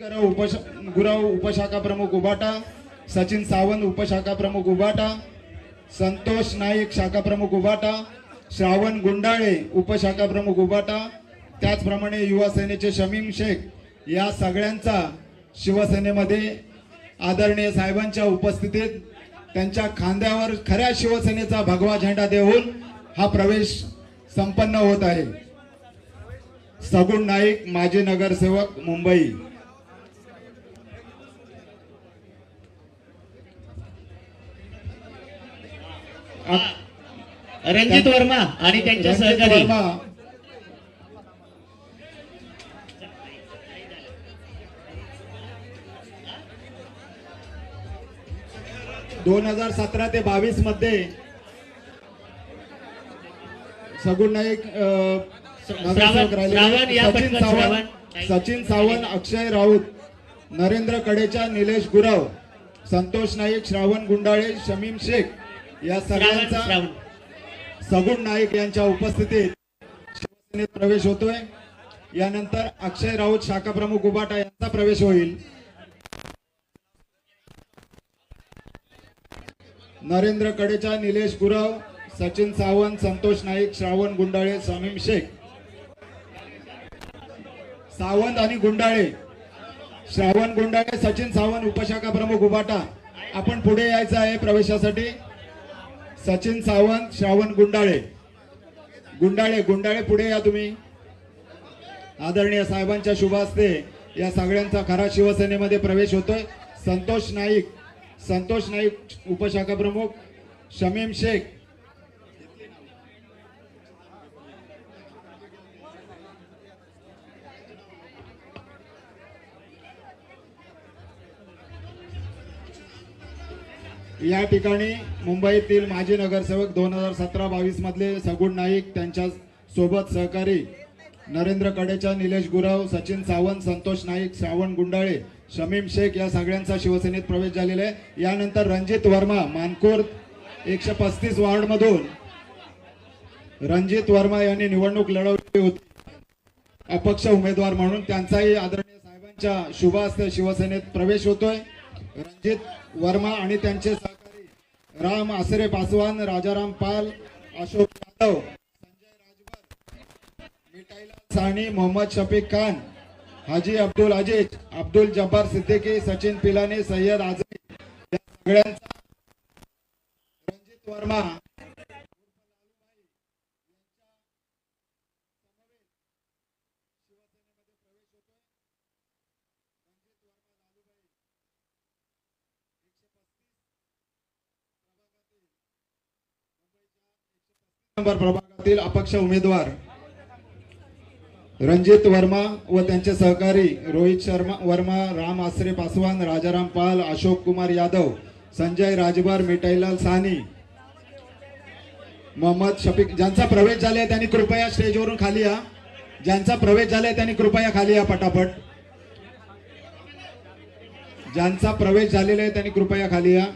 गुरव उपश गुरव उपशाखा प्रमुख उबाटा सचिन सावंत उपशाखा प्रमुख उबाटा संतोष नाईक शाखा प्रमुख उबाटा श्रावण गुंडाळे उपशाखा प्रमुख उबाटा त्याचप्रमाणे युवा सेनेचे शमीम शेख या सगळ्यांचा शिवसेनेमध्ये आदरणीय साहेबांच्या उपस्थितीत त्यांच्या खांद्यावर खऱ्या शिवसेनेचा भगवा झेंडा देऊन हा प्रवेश संपन्न होत आहे. सगुण नाईक माजी नगरसेवक मुंबई. रणजित वर्मा आणि त्यांचे रणजित सहकारी. दोन हजार सतरा ते बावीसमध्ये सगुण नाईक सचिन सावंत अक्षय राऊत नरेंद्र कडेचा निलेश गुरव संतोष नाईक श्रावण गुंडाळे शमीम शेख या सगळ्यांचा सगुण नाईक यांच्या उपस्थितीत शिवसेनेत प्रवेश होतोय. यानंतर अक्षय राऊत शाखा प्रमुख उबाटा यांचा प्रवेश होईल. नरेंद्र कडेचा निलेश गुरव सचिन सावंत संतोष नाईक श्रावण गुंडाळे समीम शेख. सावंत आणि गुंडाळे. श्रावण गुंडाळे सचिन सावंत उपशाखा प्रमुख उबाटा. आपण पुढे यायचं आहे प्रवेशासाठी. सचिन सावंत श्रावण गुंडाळे. गुंडाळे गुंडाळे पुढे या तुम्ही. आदरणीय साहेबांच्या शुभ हस्ते या सगळ्यांचा खरा शिवसेनेमध्ये प्रवेश होतोय. संतोष नाईक संतोष नाईक उपशाखा प्रमुख शमीम शेख या ठिकाणी मुंबईतील माजी नगरसेवक दोन हजार सतरा बावीस मधले सगुण नाईक त्यांच्यासोबत सहकारी नरेंद्र कडेचा निलेश गुराव सचिन सावंत संतोष नाईक श्रावण गुंडाळे शमीम शेख या सगळ्यांचा शिवसेनेत प्रवेश झालेला आहे. यानंतर रणजित वर्मा मानकोर एकशे पस्तीस वॉर्डमधून रणजित वर्मा यांनी निवडणूक लढवली होती. अपक्ष उमेदवार म्हणून त्यांचाही आदरणीय साहेबांच्या शुभ शिवसेनेत प्रवेश होतोय. रणजित वर्मा आणि त्यांचे सहकारी राम आसरे पासवान राजाराम पाल अशोक यादव संजय राजभर मिठाईलाल साहनी मोहम्मद शफीक खान हाजी अब्दुल अजीज अब्दुल जब्बार सिद्दीकी सचिन पिलानी सय्यद आझमी या सगळ्यांचा रणजित वर्मा नंबर प्रभागातील अपक्ष उमेदवार रणजित वर्मा व त्यांचे सहकारी रोहित शर्मा वर्मा राम आसरे पासवान राजाराम पाल अशोक कुमार यादव संजय राजभर मिठाईलाल साहनी मोहम्मद शफीक. ज्यांचा प्रवेश झाले त्यांनी कृपया स्टेजवरून खाली या. ज्यांचा प्रवेश झालाय त्यांनी कृपया खाली या पटापट. ज्यांचा प्रवेश झालेला आहे त्यांनी कृपया खाली या.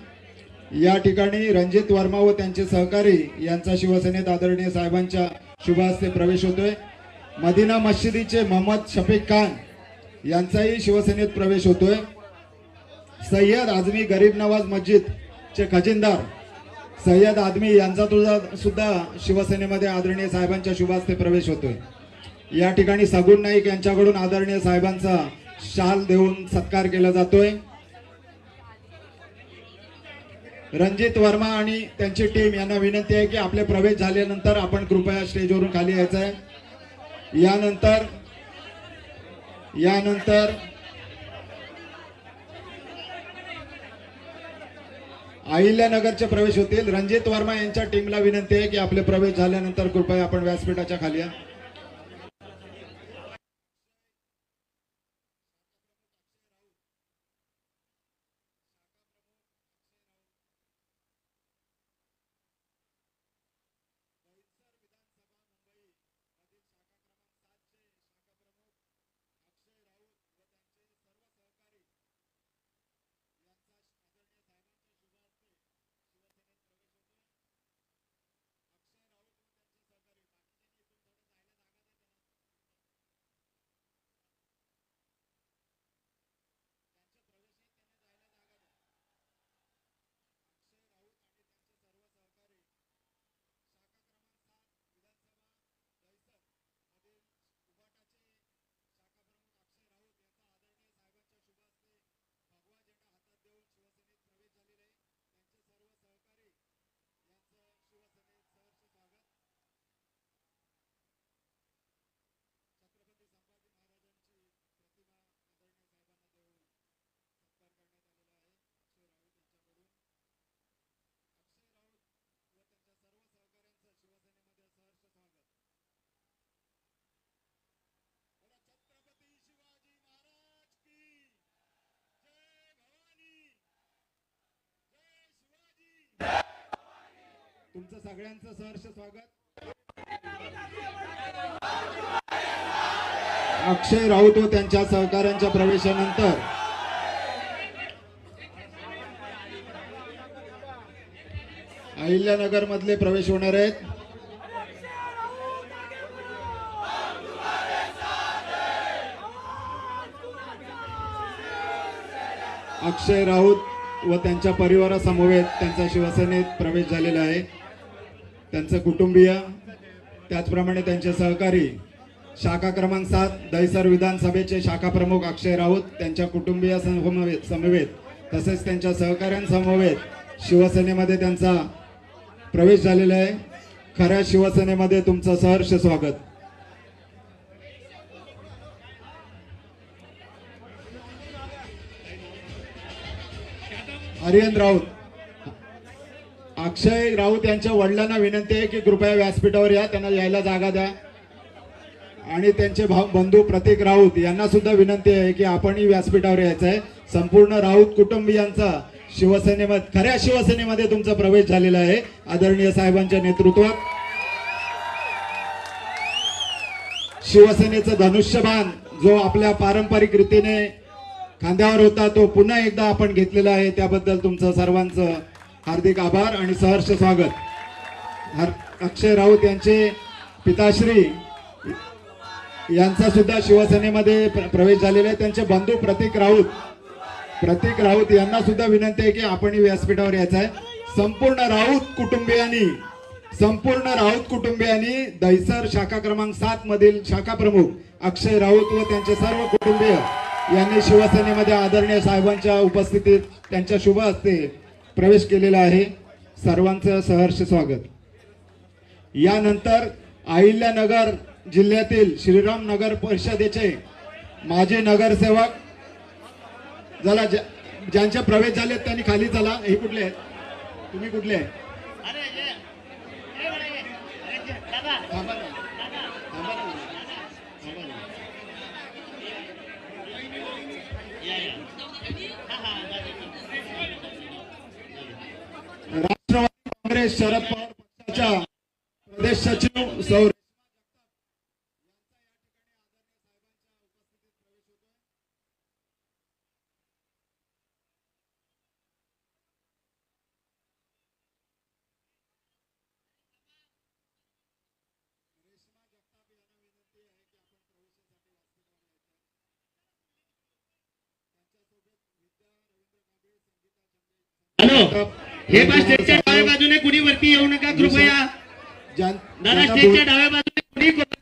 या ठिकाणी रणजित वर्मा व त्यांचे सहकारी यांचा शिवसेनेत आदरणीय साहेबांच्या शुभास्ते प्रवेश होतोय. मदिना मशिदीचे मोहम्मद शफीक खान यांचाही शिवसेनेत प्रवेश होतोय. सय्यद आझमी गरीब नवाज मस्जिद चे खजिनदार सय्यद आदमी यांचा तुझा सुद्धा शिवसेनेमध्ये आदरणीय साहेबांच्या शुभास्ते प्रवेश होतोय. या ठिकाणी सगुण नाईक यांच्याकडून आदरणीय साहेबांचा शाल देऊन सत्कार केला जातोय. रणजित वर्मा आणि त्यांची टीम यांना विनंती आहे की आपले प्रवेश झाल्यानंतर आपण कृपया स्टेजवरून खाली यायचं आहे यानंतर यानंतर अहिल्यानगरचे प्रवेश होतील. रणजित वर्मा यांच्या टीमला विनंती आहे की आपले प्रवेश झाल्यानंतर कृपया आपण व्यासपीठाच्या खाली या. तुमचं सगळ्यांचं सहर्ष स्वागत. अक्षय राऊत व त्यांच्या सहकाऱ्यांच्या प्रवेशानंतर अहिल्यानगर मधले प्रवेश होणार आहेत. अक्षय राऊत व त्यांच्या परिवारासमवेत त्यांचा शिवसेनेत प्रवेश झालेला आहे. त्यांचं कुटुंबीय त्याचप्रमाणे त्यांचे सहकारी शाखा क्रमांक सात दहिसर विधानसभेचे शाखा प्रमुख अक्षय राऊत त्यांच्या कुटुंबीय समवेत समवेत तसेच त्यांच्या सहकाऱ्यांसमवेत शिवसेनेमध्ये त्यांचा प्रवेश झालेला आहे. खऱ्या शिवसेनेमध्ये तुमचं सहर्ष स्वागत. हरिहन राऊत. अक्षय राऊत यांच्या वडिलांना विनंती आहे की कृपया व्यासपीठावर या त्यांना यायला जागा द्या. आणि त्यांचे भाऊ बंधू प्रतीक राऊत यांना सुद्धा विनंती आहे की आपणही व्यासपीठावर यायचं आहे संपूर्ण राऊत कुटुंबियांचा शिवसेनेमध्ये खऱ्या शिवसेनेमध्ये तुमचा प्रवेश झालेला आहे आदरणीय साहेबांच्या नेतृत्वात. शिवसेनेचं धनुष्यबाण जो आपल्या पारंपरिक रीतीने खांद्यावर होता तो पुन्हा एकदा आपण घेतलेला आहे. त्याबद्दल तुमचं सर्वांचं हार्दिक आभार आणि सहर्ष स्वागत. अक्षय राऊत यांचे पिताश्री यांचा सुद्धा शिवसेनेमध्ये प्र- प्रवेश झालेला आहे. त्यांचे बंधू प्रतीक राऊत. प्रतीक राऊत यांना सुद्धा विनंती आहे की आपण व्यासपीठावर यायचं आहे. संपूर्ण राऊत कुटुंबियांनी संपूर्ण राऊत कुटुंबियांनी दहिसर शाखा क्रमांक सात मधील शाखा प्रमुख अक्षय राऊत व त्यांचे सर्व कुटुंबीय यांनी शिवसेनेमध्ये आदरणीय साहेबांच्या उपस्थितीत त्यांच्या शुभ असते प्रवेश केलेला आहे. सर्वांचं सहर्ष स्वागत. यानंतर अहिल्यानगर जिल्ह्यातील श्रीराम नगर परिषदेचे माजी नगरसेवक झाला ज्या- ज्यांचे प्रवेश झाले त्यांनी खाली चला. हे कुठले आहेत? तुम्ही कुठले आहे थांबा ना. थांबा ना. थांबा ना. राष्ट्रवादी काँग्रेस शरद पवार पक्षाच्या प्रदेश सचिव सौ हॅलो हे बा स्टेजच्या डाव्या बाजूने कुणी वरती येऊ नका कृपया. दादा स्टेजच्या डाव्या बाजूने कुणी येऊ नका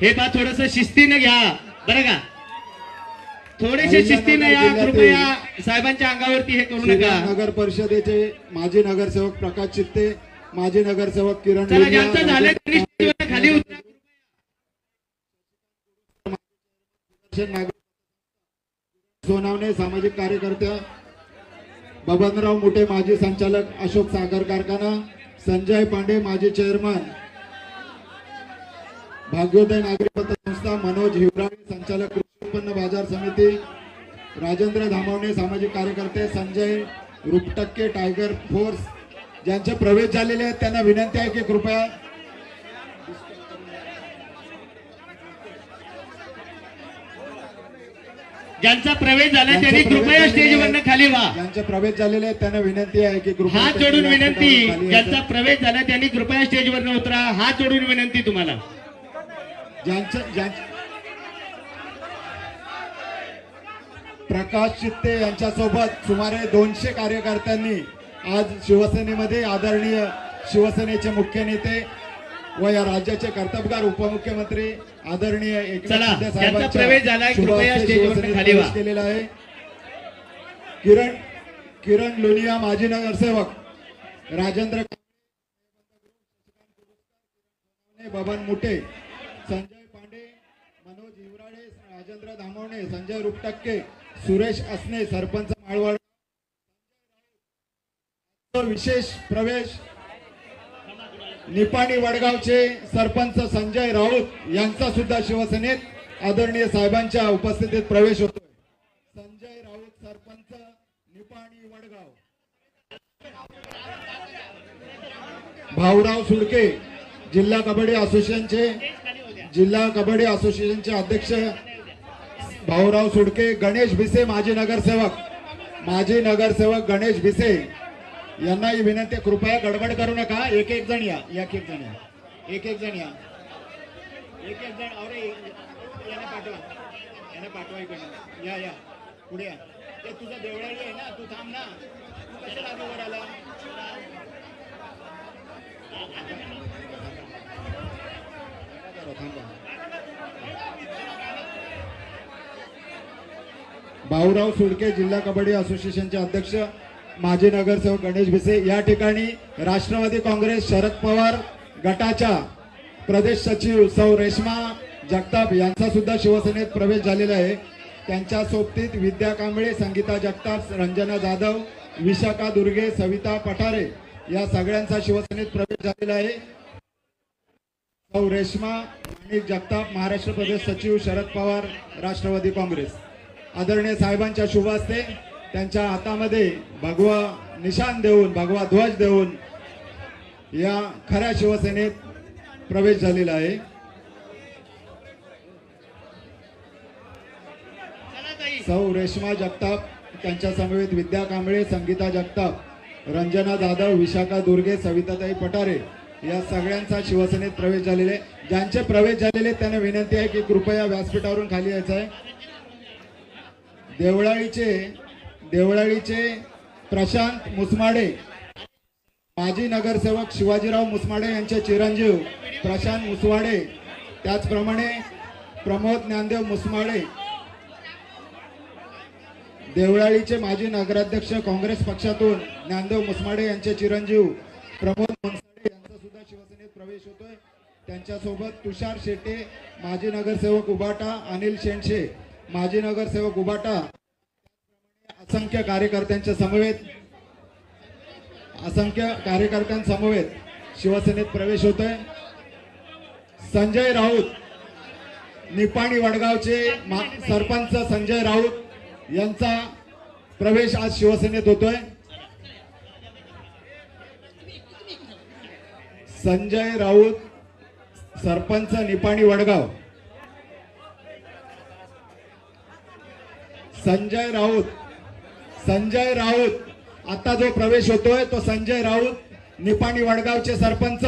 हे बा थोडस शिस्तीनं घ्या. बरं का? थोडेसे शिस्तीनं या कृपया साहेबांच्या अंगावरती हे करू नका. नगर परिषदेचे माजी नगरसेवक प्रकाश चित्ते माजी नगरसेवक किरण झालं खाली उतरा. सोनावणे सामाजिक कार्यकर्त्या बबनराव मुठे माजी संचालक अशोक साखर कारखाना संजय पांडे माजी चेअरमन भाग्योदय नागरी संस्था मनोज हिवराळे संचालक कृषी उत्पन्न बाजार समिती राजेंद्र धामवणे सामाजिक कार्यकर्ते संजय रुपटक्के टायगर फोर्स ज्यांचे प्रवेश झालेले आहेत त्यांना विनंती आहे की कृपया ज्यांचा प्रवेश झाला त्यांनी कृपया स्टेजवरनं आहेत, खाली व्हा. ज्यांचे प्रवेश झालेले आहेत त्यांना विनंती आहे की कृपया हात जोडून विनंती ज्यांचा. प्रवेश झाला त्यांनी कृपया स्टेजवरनं उतरा. हात जोडून विनंती तुम्हाला. ज्यांचं ज्यांचं प्रकाश चित्ते यांच्यासोबत सुमारे दोनशे कार्यकर्त्यांनी आज शिवसेनेमध्ये आदरणीय शिवसेनेचे मुख्य नेते व या राज्याचे कर्तबगार उपमुख्यमंत्री आदरणीय चला, प्रवेश झालाय, कृपया स्टेजवरनं खाली व्हा. केलेला आहे. किरण किरण लोनिया माजी नगरसेवक. राजेंद्र बबन मुठे. संजय पांडे मनोज हिवराळे राजेंद्र धामवणे संजय रुपटक्के सुरेश असणे सरपंच माळवड. विशेष प्रवेश. निपाणी वडगावचे सरपंच संजय राऊत यांचा सुद्धा शिवसेनेत आदरणीय साहेबांच्या उपस्थितीत प्रवेश होतोय. संजय राऊत सरपंच निपाणी वडगाव. भाऊराव सुडके जिल्हा कबड्डी असोसिएशनचे जिल्हा कबड्डी असोसिएशनचे अध्यक्ष. भाऊराव सुडके गणेश भिसे माजी नगरसेवक. माजी नगरसेवक गणेश भिसे. यांना ही विनंती कृपया गडबड करू नका. एक एक जण या एक एक जण या. एक एक जण या. एक एक जण अरे यांना पाठवा. यांना पाठवा इकडे या या. पुढे या. ते तुझा देवळाली आहे ना तू थांब ना. तू कशाला अगोदर आला? भाऊराव सुडके जिल्हा कबड्डी असोसिएशनचे अध्यक्ष. माजी नगरसेवक गणेश भिसे या ठिकाणी राष्ट्रवादी काँग्रेस शरद पवार गटाच्या प्रदेश सचिव सौ रेश्मा जगताप यांचा सुद्धा शिवसेनेत प्रवेश झालेला आहे. त्यांच्या सोबतीत विद्या कांबळे संगीता जगताप रंजना जाधव विशाखा दुर्गे सविता पठारे या सगळ्यांचा शिवसेनेत प्रवेश झालेला आहे. सौ रेश्मा माणिक जगताप महाराष्ट्र प्रदेश सचिव शरद पवार राष्ट्रवादी काँग्रेस. आदरणीय साहेबांच्या शुभ असते त्यांच्या हातामध्ये भगवा निशान देऊन भगवा ध्वज देऊन या खऱ्या शिवसेनेत प्रवेश झालेला आहे. सौ रेश्मा जगताप त्यांच्या समवेत विद्या कांबळे संगीता जगताप रंजना जाधव विशाखा दुर्गे सविताताई पठारे या सगळ्यांचा शिवसेनेत प्रवेश झालेला आहे. ज्यांचे प्रवेश झालेले त्यांना विनंती आहे की कृपया व्यासपीठावरून खाली यायचं आहे. देवळाळीचे देवळाळीचे प्रशांत मुसमाडे माजी नगरसेवक शिवाजीराव मुसमाडे यांचे चिरंजीव प्रशांत मुसवाडे त्याचप्रमाणे प्रमोद ज्ञानदेव मुसमाडे देवळाळीचे माजी नगराध्यक्ष काँग्रेस पक्षातून ज्ञानदेव मुसमाडे यांचे चिरंजीव प्रमोद मनसाडे यांचा सुद्धा शिवसेनेत प्रवेश होतोय. त्यांच्यासोबत तुषार शेटे माजी नगरसेवक उबाटा अनिल शेंडशे माजी नगरसेवक उबाटा असंख्य कार्यकर्त्यांच्या समवेत असंख्य कार्यकर्त्यांसमवेत शिवसेनेत प्रवेश होतोय. संजय राऊत निपाणी वडगावचे सरपंच संजय राऊत यांचा प्रवेश आज शिवसेनेत होतोय. संजय राऊत सरपंच निपाणी वडगाव. संजय राऊत संजय राऊत. आता जो प्रवेश होतोय तो संजय राऊत निपाणी वडगावचे सरपंच.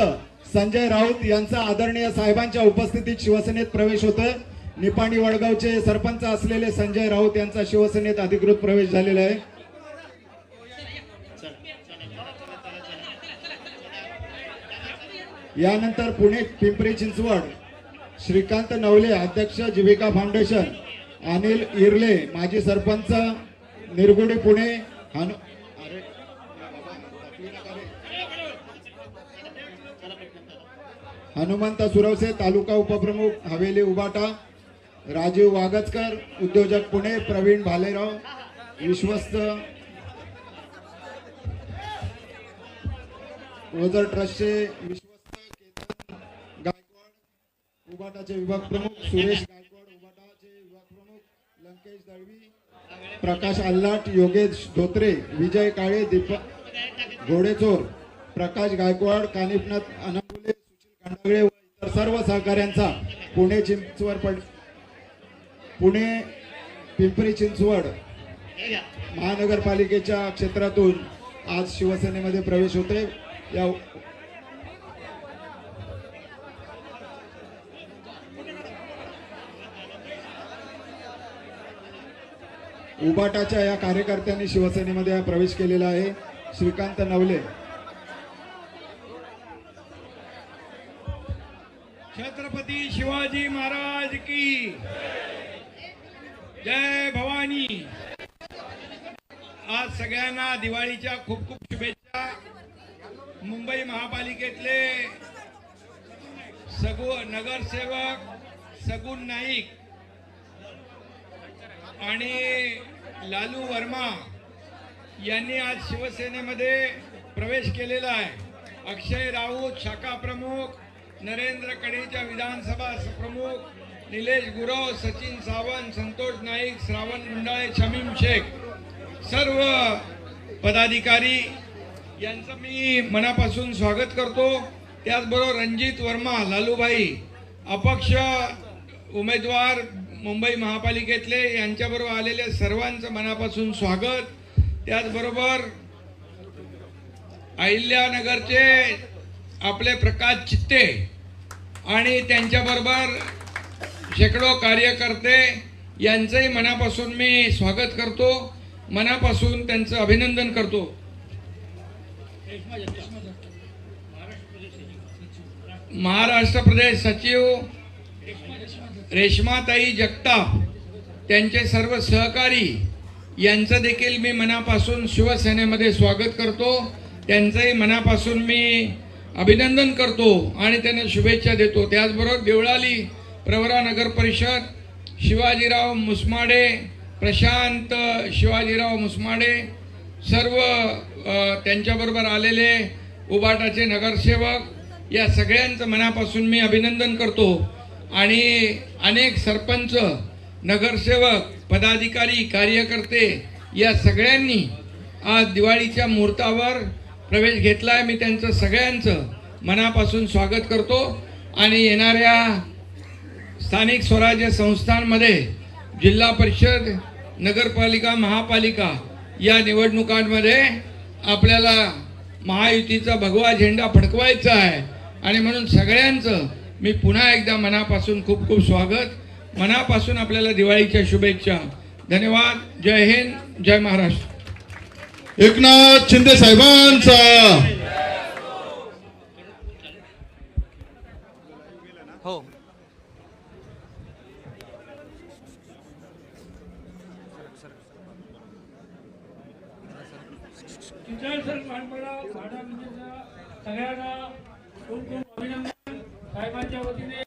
संजय राऊत यांचा आदरणीय साहेबांच्या उपस्थितीत शिवसेनेत प्रवेश होतोय. निपाणी वडगावचे सरपंच असलेले संजय राऊत यांचा शिवसेनेत अधिकृत प्रवेश झालेला आहे. यानंतर पुणे पिंपरी चिंचवड. श्रीकांत नवले अध्यक्ष जीविका फाउंडेशन. अनिल इरले माजी सरपंच. निरगुडी पुणे हनु अरे हनुमंत सुरवसे तालुका उपप्रमुख हवेली उबाटा राजीव वागचकर उद्योजक पुणे प्रवीण भालेराव विश्वस्त ओझर ट्रस्टचे विश्वस्त केतन गायकवाड उबाटाचे विभाग प्रमुख सुरेश गायकवाड उबाटाचे विभाग प्रमुख लंकेश दळवी प्रकाश आल्लाट योगेश धोत्रे विजय काळे दीपक घोडेचोर प्रकाश गायकवाड कानिपनाथ अनापुले सुशील खंडागळे व इतर सर्व सहकाऱ्यांचा पुणे चिंचवड पड पुणे पिंपरी चिंचवड महानगरपालिकेच्या क्षेत्रातून आज शिवसेनेमध्ये प्रवेश होते या उबाटाच्या या कार्यकर्त्यांनी शिवसेनेमध्ये प्रवेश केलेला आहे. श्रीकांत नवले. छत्रपती शिवाजी महाराज की जय भवानी. आज सगळ्यांना दिवाळीच्या खूप खूप शुभेच्छा. मुंबई महापालिकेतले सगु नगरसेवक सगुन नाईक आणि लालू वर्मा यांनी आज शिवसेनेमध्ये प्रवेश केलेला आहे. अक्षय राऊत शाखा प्रमुख नरेंद्र कडेच्या विधानसभा प्रमुख निलेश गुरव सचिन सावंत संतोष नाईक श्रावण गुंडाळे शमीम शेख. सर्व पदाधिकारी यांचं मी मनापासून स्वागत करतो. त्याचबरोबर रणजित वर्मा लालूभाई अपक्ष उमेदवार मुंबई महापालिकेतले यांच्याबरोबर आलेल्या सर्वांचं मनापासून स्वागत. त्याचबरोबर अहिल्यानगरचे आपले प्रकाश चित्ते आणि त्यांच्याबरोबर शेकडो कार्यकर्ते यांचंही मनापासून मी स्वागत करतो. मनापासून त्यांचं अभिनंदन करतो. महाराष्ट्र प्रदेश सचिव रेश्माताई जगताप त्यांचे सर्व सहकारी यांचं देखील मी मनापासून शिवसेनेमध्ये स्वागत करतो. त्यांचंही मनापासून मी अभिनंदन करतो आणि त्यांना शुभेच्छा देतो. त्याचबरोबर देवळाली प्रवरा नगर परिषद शिवाजीराव मुसमाडे प्रशांत शिवाजीराव मुसमाडे सर्व त्यांच्याबरोबर आलेले उबाटाचे नगरसेवक या सगळ्यांचं मनापासून मी अभिनंदन करतो. आणि अनेक सरपंच नगरसेवक पदाधिकारी कार्यकर्ते या सगळ्यांनी आज दिवाळीच्या मुहूर्तावर प्रवेश घेतला आहे मी त्यांचं सगळ्यांचं मनापासून स्वागत करतो. आणि येणाऱ्या स्थानिक स्वराज्य संस्थांमध्ये जिल्हा परिषद नगरपालिका महापालिका या निवडणुकांमध्ये आपल्याला महायुतीचा भगवा झेंडा फडकवायचा आहे. आणि म्हणून सगळ्यांचं मी पुन्हा एकदा मनापासून खूप खूप स्वागत. मनापासून आपल्याला दिवाळीच्या शुभेच्छा. धन्यवाद. जय हिंद. जय महाराष्ट्र. एकनाथ शिंदे साहेबांचा. हो. सगळ्यांना खूप वतीने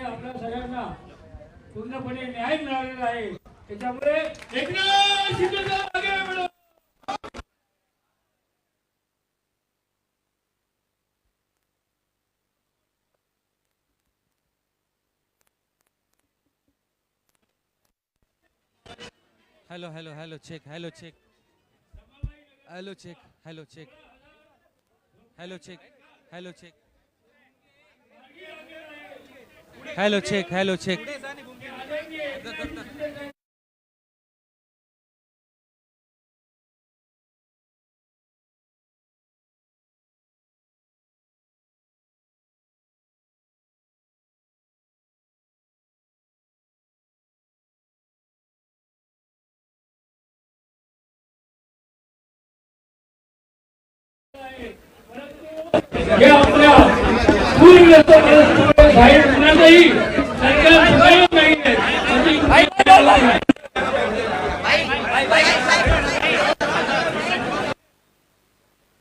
आपल्या सगळ्यांना पूर्णपणे न्याय मिळालेला आहे. त्याच्यामुळे Eknath Shinde hello hello hello check hello check hello check hello check hello check hello check hello check hello check Yeah. करतो बाहेर कुणाचंही सरकार नाही.